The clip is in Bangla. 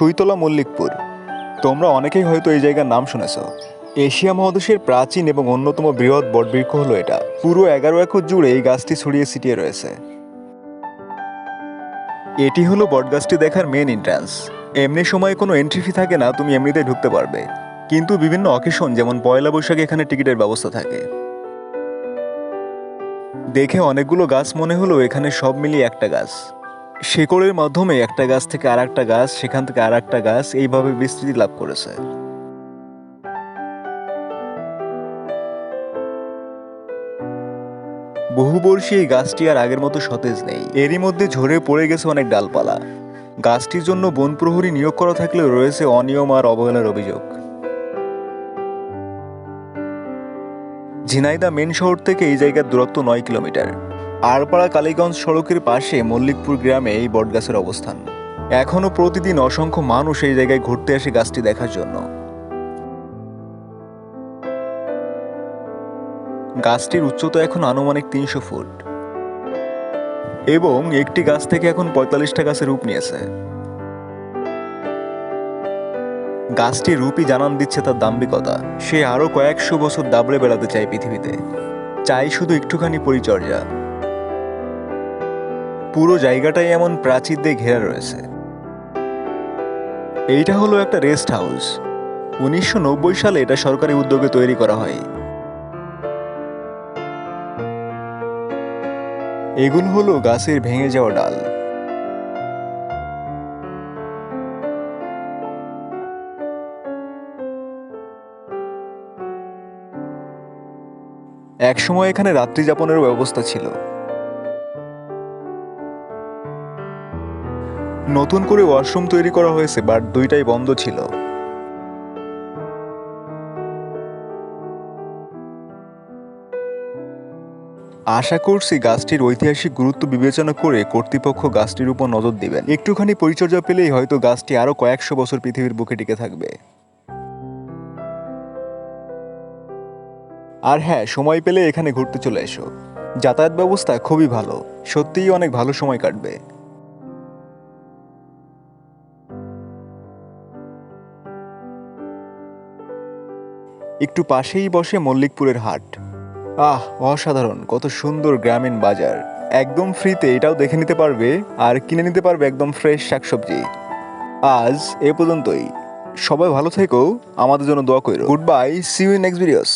সুইতলা মল্লিকপুর। তোমরা অনেকেই হয়তো এই জায়গার নাম শুনেছ। এশিয়া মহাদেশের প্রাচীন এবং অন্যতম বৃহৎ বটবৃক্ষ হলো এটা। পুরো এগারো একর জুড়ে এই গাছটি ছড়িয়ে ছিটিয়ে রয়েছে। এটি হলো বটগাছটি দেখার মেন এন্ট্রান্স এমনি সময় কোনো এন্ট্রি ফি থাকে না, তুমি এমনিতেই ঢুকতে পারবে। কিন্তু বিভিন্ন অকেশন যেমন পয়লা বৈশাখে, এখানে টিকিটের ব্যবস্থা থাকে। দেখে অনেকগুলো গাছ মনে হলো এখানে সব মিলিয়ে একটা গাছ। শেকড়ের মাধ্যমে একটা গাছ থেকে আর একটা গাছ, সেখান থেকে আর একটা গাছ এইভাবে বিস্তৃতি লাভ করেছে। বহুবর্ষী এই গাছটি আর আগের মতো সতেজ নেই। এরই মধ্যে ঝরে পড়ে গেছে অনেক ডালপালা। গাছটির জন্য বন প্রহরী নিয়োগ করা থাকলেও রয়েছে অনিয়ম আর অবহেলার অভিযোগ। ঝিনাইদা মেন শহর থেকে এই জায়গার দূরত্ব নয় কিলোমিটার। আরপাড়া কালীগঞ্জ সড়কের পাশে মল্লিকপুর গ্রামে এই বটগাছের অবস্থান। এখনও প্রতিদিন অসংখ্য মানুষ এই জায়গায় ঘুরতে আসে গাছটি দেখার জন্য। গাছটির উচ্চতা এখন আনুমানিক তিনশো ফুট। এবং একটি গাছ থেকে এখন পঁয়তাল্লিশটা গাছের রূপ নিয়েছে। গাছটি রূপই জানান দিচ্ছে তার দাম্ভিকতা। সে আরও কয়েকশো বছর দাবড়ে বেড়াতে চায় পৃথিবীতে। চাই শুধু একটুখানি পরিচর্যা। পুরো জায়গাটাই এমন প্রাচীর দিয়ে ঘেরা রয়েছে। এইটা হলো একটা রেস্ট হাউস। উনিশশো নব্বই সালে এটা সরকারি উদ্যোগে তৈরি করা হয়। এগুলো হলো গাছের ভেঙে যাওয়া ডাল। একসময় এখানে রাত্রি যাপনের ব্যবস্থা ছিল। নতুন করে ওয়াশরুম তৈরি করা হয়েছে, বাট দুইটাই বন্ধ ছিল। আশা করছি গাছটির ঐতিহাসিক গুরুত্ব বিবেচনা করে কর্তৃপক্ষ গাছটির উপর নজর দিবেন। একটুখানি পরিচর্যা পেলেই হয়তো গাছটি আরও কয়েকশো বছর পৃথিবীর বুকে টিকে থাকবে। আর হ্যাঁ সময় পেলে এখানে ঘুরতে চলে এসো। যাতায়াত ব্যবস্থা খুবই ভালো। সত্যিই অনেক ভালো সময় কাটবে। একটু পাশেই বসে মল্লিকপুরের হাট। আহ, অসাধারণ, কত সুন্দর গ্রামীণ বাজার। একদম ফ্রিতে এটাও দেখে নিতে পারবে আর কিনে নিতে পারবে একদম ফ্রেশ শাকসবজি। আজ এ পর্যন্তই। সবাই ভালো থেকো, আমাদের জন্য দোয়া করো। Good bye see you next videos